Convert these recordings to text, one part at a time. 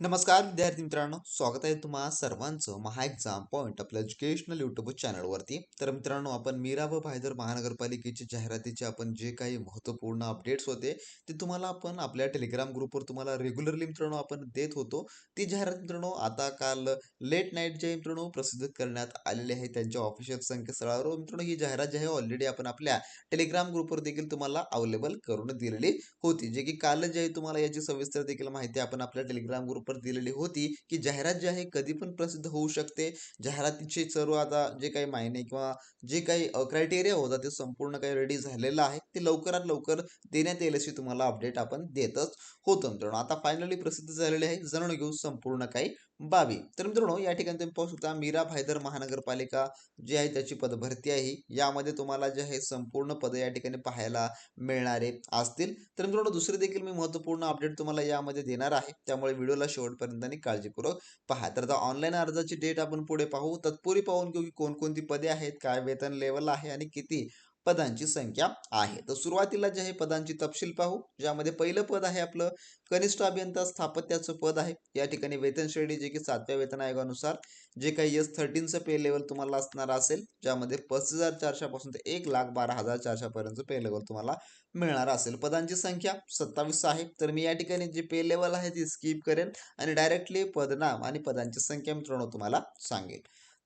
नमस्कार विद्यार्थी मित्रांनो. स्वागत आहे तुम्हा सर्वांचं महा एक्झाम पॉईंट आपल्या एज्युकेशनल युट्यूब चॅनलवरती तर मित्रांनो आपण मीरा व भायदर महानगरपालिकेची जाहिरातीचे आपण जे काही महत्त्वपूर्ण अपडेट्स होते ते तुम्हाला आपण आपल्या टेलिग्राम ग्रुपवर तुम्हाला रेग्युलरली मित्रांनो आपण देत होतो. ती जाहिरात मित्रांनो आता काल लेट नाईट जे मित्रांनो प्रसिद्ध करण्यात आलेले आहे त्यांच्या ऑफिशियल संकेतस्थळावर मित्रांनो ही जाहिरात जी आहे ऑलरेडी आपण आपल्या टेलिग्राम ग्रुपवर देखील तुम्हाला अवेलेबल करून दिलेली होती. जे की काल जे आहे तुम्हाला याची सविस्तर देखील माहिती आपण आपल्या टेलिग्राम ग्रुप ग्रुपवर दिलेली होती की जाहिरात जी आहे कधी पण प्रसिद्ध होऊ शकते. जाहिरातीचे सर्व आता जे काही मायने किंवा जे काही क्रायटेरिया होता ते संपूर्ण काही रेडी झालेलं आहे. ते लवकरात लवकर देण्यात येईल अशी तुम्हाला अपडेट आपण देतच होतो मित्रांनो. आता फायनली प्रसिद्ध झालेले आहे जाणून घेऊ संपूर्ण काही बाबी. तर मित्रांनो या ठिकाणी तुम्ही पाहू शकता मीरा भायदर महानगरपालिका जी आहे त्याची पदभरती आहे. यामध्ये तुम्हाला जे आहे संपूर्ण पद या ठिकाणी पाहायला मिळणारे असतील. तर मित्रांनो दुसरे देखील मी महत्त्वपूर्ण अपडेट तुम्हाला यामध्ये देणार आहे. त्यामुळे व्हिडिओला शेवटपर्यंत आणि काळजीपूर्वक पहा तर आता ऑनलाईन अर्जाची डेट आपण पुढे पाहू. तत्पुरी पाहून घेऊ की कोणकोणती पदे आहेत काय वेतन लेवल आहे आणि किती? पदांची संख्या आहे. तर सुरुवातीला जे आहे पदांची तपशील पाहू ज्यामध्ये पहिलं पद आहे आपलं कनिष्ठ अभियंता स्थापत्याचं पद आहे. या ठिकाणी वेतन श्रेणी जे की सातव्या वेतन आयोगानुसार जे काही एस थर्टीनचं पे लेवल तुम्हाला असणार असेल ज्यामध्ये पस्तीस हजार चारशेपासून ते एक लाख बारा हजार चारशेपर्यंत पे लेवल तुम्हाला मिळणार असेल. पदांची संख्या सत्तावीस आहे. तर मी या ठिकाणी जे पे लेवल आहे ती स्किप करेन आणि डायरेक्टली पदनाम आणि पदांची संख्या मित्रांनो तुम्हाला सांगेल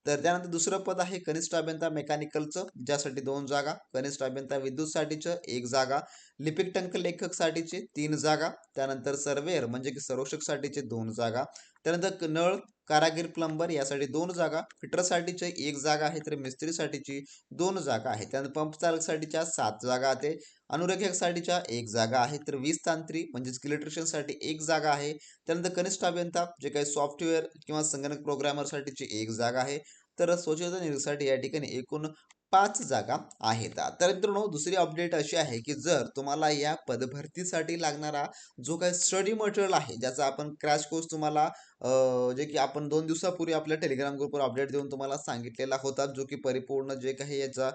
तर त्यानंतर दुसरं पद आहे कनिष्ठ अभियंता मेकॅनिकलचं ज्यासाठी दोन जागा कनिष्ठ अभियंता विद्युतसाठीचं एक जागा लिपिक टंक लेखकसाठीचे तीन जागा त्यानंतर सर्वेअर म्हणजे की सर्वेक्षकसाठीचे दोन जागा त्यानंतर नळ कारागीर प्लंबर यासाठी दोन जागा फिटरसाठीचे एक जागा आहे तर मिस्त्रीसाठीची दोन जागा आहे. त्यानंतर पंप चालकसाठीच्या सात जागा आहे. अनुरेखकसाठीच्या एक जागा आहे तर वीज तांत्रिक म्हणजेच इलेक्ट्रिशियनसाठी एक जागा आहे. त्यानंतर कनिष्ठ अभियंता जे काही सॉफ्टवेअर किंवा संगणक प्रोग्रामरसाठीची एक जागा आहे. तर स्वच्छता निरीक्षसाठी या ठिकाणी एकूण पाच जागा आहेत. तर मित्रांनो दुसरी अपडेट अशी आहे की जर तुम्हाला या पदभरतीसाठी लागणारा जो काही स्टडी मटेरियल आहे ज्याचा आपण क्रॅश कोर्स तुम्हाला जे की आपण दोन दिवसापूर्वी आपल्या टेलिग्राम ग्रुपवर अपडेट देऊन तुम्हाला सांगितलेला होता जो की परिपूर्ण जे काही याचा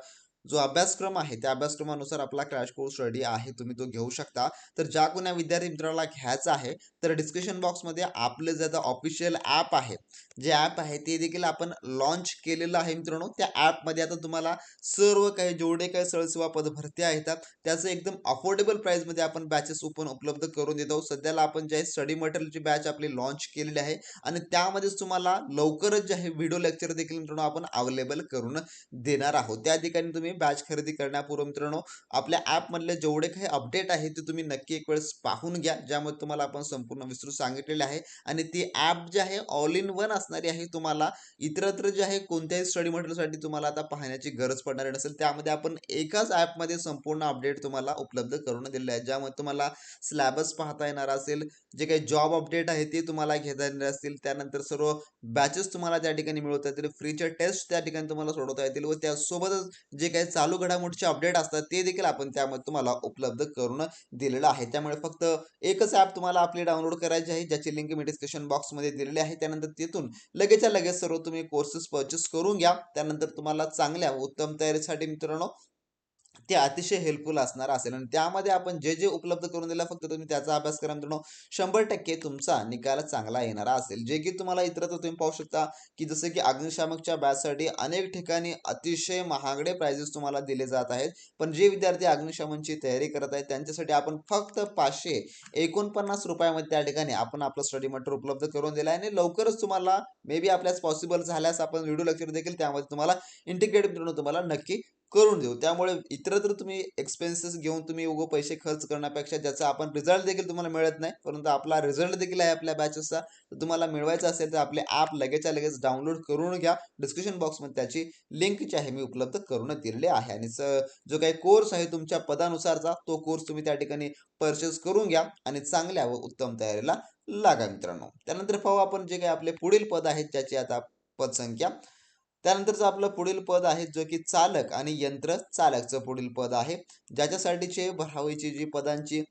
जो अभ्यासक्रम आहे त्या अभ्यासक्रमानुसार आपला क्रॅश कोर्स रेडी आहे तुम्ही तो घेऊ शकता. तर ज्या कोणा विद्यार्थी मित्राला घ्यायचा आहे तर डिस्क्रिप्शन बॉक्समध्ये आपलं जे आता ऑफिशियल ॲप आहे जे ॲप आहे ते देखील आपण लॉन्च केलेलं आहे मित्रांनो. त्या ॲपमध्ये आता तुम्हाला सर्व काही जेवढे काही सरसेवा पदभरती आहेत त्याचं एकदम अफोर्डेबल प्राईसमध्ये आपण बॅचेस ओपन उपलब्ध करून देतो सध्याला आपण जे स्टडी मटेरियलची बॅच आपली लॉन्च केलेली आहे आणि त्यामध्येच तुम्हाला लवकरच जे आहे व्हिडिओ लेक्चर देखील मित्रांनो आपण अवेलेबल करून देणार आहोत. त्या ठिकाणी तुम्ही बॅच खरेदी करण्यापूर्वी मित्रांनो. आपल्या ॲपमधले जेवढे काही अपडेट आहे ते तुम्ही नक्की एक वेळेस पाहून घ्या. ज्यामध्ये तुम्हाला आपण संपूर्ण विस्तृत सांगितलेले आहे. आणि ती ॲप जे आहे ऑल इन वन असणारी आहे तुम्हाला. इतरत्र जे आहे कोणत्याही स्टडी मटेरियलसाठी तुम्हाला आता पाहण्याची गरज पडणार नसेल. त्यामध्ये आपण एकाच ॲपमध्ये संपूर्ण अपडेट तुम्हाला उपलब्ध करून दिलेले आहे. ज्यामध्ये तुम्हाला स्लॅबस पाहता येणार असेल. जे काही जॉब अपडेट आहे ते तुम्हाला घेता येणार असतील. त्यानंतर सर्व बॅचेस तुम्हाला त्या ठिकाणी मिळवता येतील. फ्रीच्या टेस्ट त्या ठिकाणी तुम्हाला सोडवता येतील. व त्यासोबतच जे काही चालू घडामोडीचे अपडेट असतात ते देखील आपण त्यामध्ये तुम्हाला उपलब्ध करून दिलेलं आहे. त्यामुळे फक्त एकच ॲप तुम्हाला आपली डाउनलोड करायची आहे ज्याची लिंक मी डिस्क्रिप्शन बॉक्समध्ये दिलेली आहे. त्यानंतर तिथून लगेचच्या लगेच सर्व तुम्ही कोर्सेस परचेस करून घ्या. त्यानंतर तुम्हाला चांगल्या उत्तम तयारीसाठी मित्रांनो ते अतिशय हेल्पफुल असणार असेल. आणि त्यामध्ये आपण जे जे उपलब्ध करून दिलं फक्त तुम्ही त्याचा अभ्यास करा मित्रांनो. शंभर टक्के तुमचा निकाल चांगला येणारा असेल. जे की तुम्हाला इतरत्र तुम्ही पाहू शकता की जसं की अग्निशामकच्या बॅचसाठी अनेक ठिकाणी अतिशय महागडे प्राइजेस तुम्हाला दिले जात आहेत. पण जे विद्यार्थी अग्निशमनची तयारी करत आहेत त्यांच्यासाठी आपण फक्त पाचशे एकोणपन्नास रुपयामध्ये त्या ठिकाणी आपण आपलं स्टडी मटेरियल उपलब्ध करून दिलं आहे आणि लवकरच तुम्हाला मे बी आपल्यास पॉसिबल झाल्यास आपण व्हिडिओ लेक्चर देखील त्यामध्ये तुम्हाला इंटिग्रेट मित्रांनो तुम्हाला नक्की करून देऊ. त्यामुळे इतरत्र तुम्ही एक्सपेन्सेस घेऊन तुम्ही उगो पैसे खर्च करण्यापेक्षा ज्याचा आपण रिझल्ट देखील तुम्हाला मिळत नाही परंतु आपला रिझल्ट देखील आहे आपल्या बॅचेसचा तर तुम्हाला मिळवायचा असेल तर आपले ॲप लगेचच्या लगेच डाउनलोड करून घ्या. डिस्क्रिप्शन बॉक्समध्ये त्याची लिंक जी आहे मी उपलब्ध करून दिलेली आहे. आणि जो काही कोर्स आहे तुमच्या पदानुसारचा तो कोर्स तुम्ही त्या ठिकाणी परचेस करून घ्या आणि चांगल्या व उत्तम तयारीला लागा मित्रांनो. त्यानंतर पाहू आपण जे काही आपले पुढील पद आहेत त्याची आता पदसंख्या. त्यानंतरचं आपलं पुढील पद आहे जो की चालक आणि यंत्र चालकचं पुढील पद आहे. ज्याच्यासाठीचे भरावयाची जी पदांची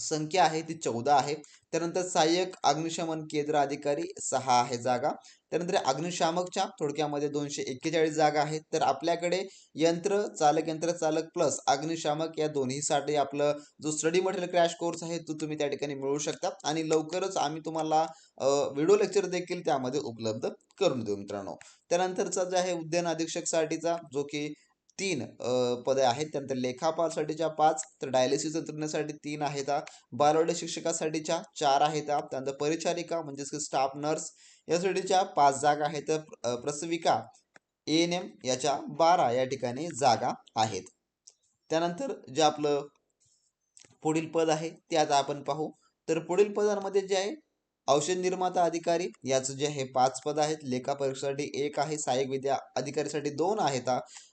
संख्या आहे ती चौदा आहे. त्यानंतर सहाय्यक अग्निशमन केंद्र अधिकारी सहा आहे जागा. त्यानंतर अग्निशामकच्या थोडक्यामध्ये दोनशे एक्केचाळीस जागा आहेत. तर आपल्याकडे यंत्र चालक यंत्र चालक प्लस अग्निशामक या दोन्हीसाठी आपलं जो स्टडी मटेरियल क्रॅश कोर्स आहे तो तुम्ही त्या ठिकाणी मिळवू शकता. आणि लवकरच आम्ही तुम्हाला व्हिडिओ लेक्चर देखील त्यामध्ये उपलब्ध करून देऊ मित्रांनो. त्यानंतरचा जो आहे उद्यान अधीक्षकसाठीचा जो की तीन पदे आहेत त्यानंतर लेखापालसाठीच्या पाच तर डायलिसिस तंत्रज्ञासाठी तीन आहेत बालवाडी शिक्षकासाठीच्या चार आहेत त्यानंतर परिचारिका म्हणजेच की स्टाफ नर्स यासाठीच्या पाच जागा आहेत. प्रसविका ए एन एम याच्या बारा या ठिकाणी जागा आहेत. त्यानंतर जे आपलं पुढील पद आहे ते आता आपण पाहू. तर पुढील पदांमध्ये जे आहे औषध निर्माता अधिकारी याचं जे आहे पाच पद आहेत लेखा परीक्षेसाठी एक आहे सहाय्यक विद्या अधिकारीसाठी दोन आहेत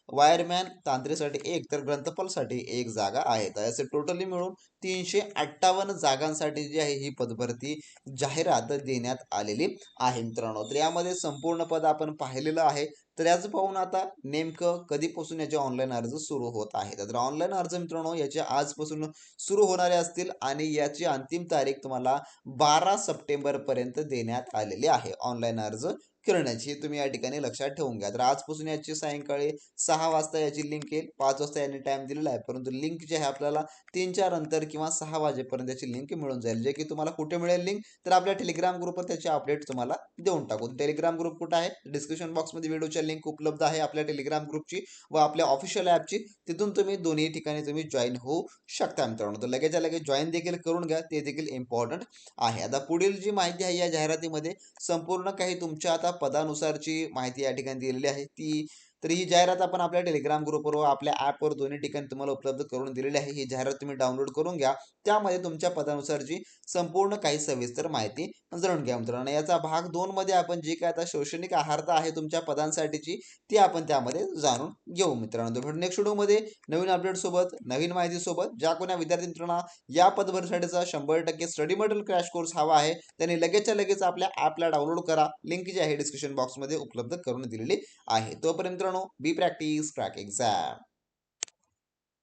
वायरमॅन तांत्रिकसाठी एक तर ग्रंथपालसाठी एक जागा आहेत असे टोटली मिळून तीनशे अठ्ठावन्न जागांसाठी जी आहे ही पदभरती जाहिरात देण्यात आलेली आहे मित्रांनो. तर यामध्ये संपूर्ण पद आपण पाहिलेलं आहे. तर याचं पाहून आता नेमकं कधीपासून याचे ऑनलाईन अर्ज सुरू होत आहेत तर ऑनलाईन अर्ज मित्रांनो याचे आजपासून सुरू होणारे असतील आणि याची अंतिम तारीख तुम्हाला बारा सप्टेंबरपर्यंत देण्यात आलेली आहे. ऑनलाईन अर्ज करण्याची तुम्ही या ठिकाणी लक्षात ठेवून घ्या. तर आजपासून याची सायंकाळी सहा वाजता याची लिंक येईल. पाच वाजता यांनी टाईम दिलेला आहे. परंतु लिंक जे आहे आपल्याला तीन चार नंतर किंवा सहा वाजेपर्यंत याची लिंक मिळून जाईल. जे की तुम्हाला कुठे मिळेल लिंक तर आपल्या टेलिग्राम ग्रुपवर त्याची अपडेट तुम्हाला देऊन टाकू. टेलिग्राम ग्रुप कुठं आहे? डिस्क्रिप्शन बॉक्समध्ये व्हिडिओच्या लिंक उपलब्ध आहे आपल्या टेलिग्राम ग्रुपची व आपल्या ऑफिशियल ॲपची तिथून तुम्ही दोन्ही ठिकाणी तुम्ही जॉईन होऊ शकता मित्रांनो. तर लगेच लगेच जॉईन देखील करून घ्या. ते देखील इम्पॉर्टंट आहे. आता पुढील जी माहिती आहे या जाहिरातीमध्ये संपूर्ण काही तुमच्या आता पदानुसारची माहिती या ठिकाणी दिलेली आहे. ती तर ही जाहिरात आपण आपल्या टेलिग्राम ग्रुपवर व आपल्या ॲपवर दोन्ही ठिकाणी तुम्हाला उपलब्ध करून दिलेली आहे. ही जाहिरात तुम्ही डाउनलोड करून घ्या. त्यामध्ये तुमच्या पदानुसारची संपूर्ण काही सविस्तर माहिती जाणून घ्या मित्रांनो. याचा भाग दोनमध्ये आपण जी काय आता शैक्षणिक आहारता आहे तुमच्या पदांसाठीची ती आपण त्यामध्ये जाणून घेऊ मित्रांनो. भेट नेक्स्ट व्हिडिओमध्ये नवीन अपडेटसोबत नवीन माहितीसोबत ज्या कोणा विद्यार्थी मित्रांना या पदभरसाठीचा शंभर टक्के स्टडी मटेरियल क्रॅश कोर्स हवा आहे त्यांनी लगेचच्या लगेच आपल्या ॲपला डाउनलोड करा. लिंक जी आहे डिस्क्रिप्शन बॉक्समध्ये उपलब्ध करून दिलेली आहे. तोपर्यंत मित्रांनो बी प्रॅक्टिस क्रॅक एक्झाम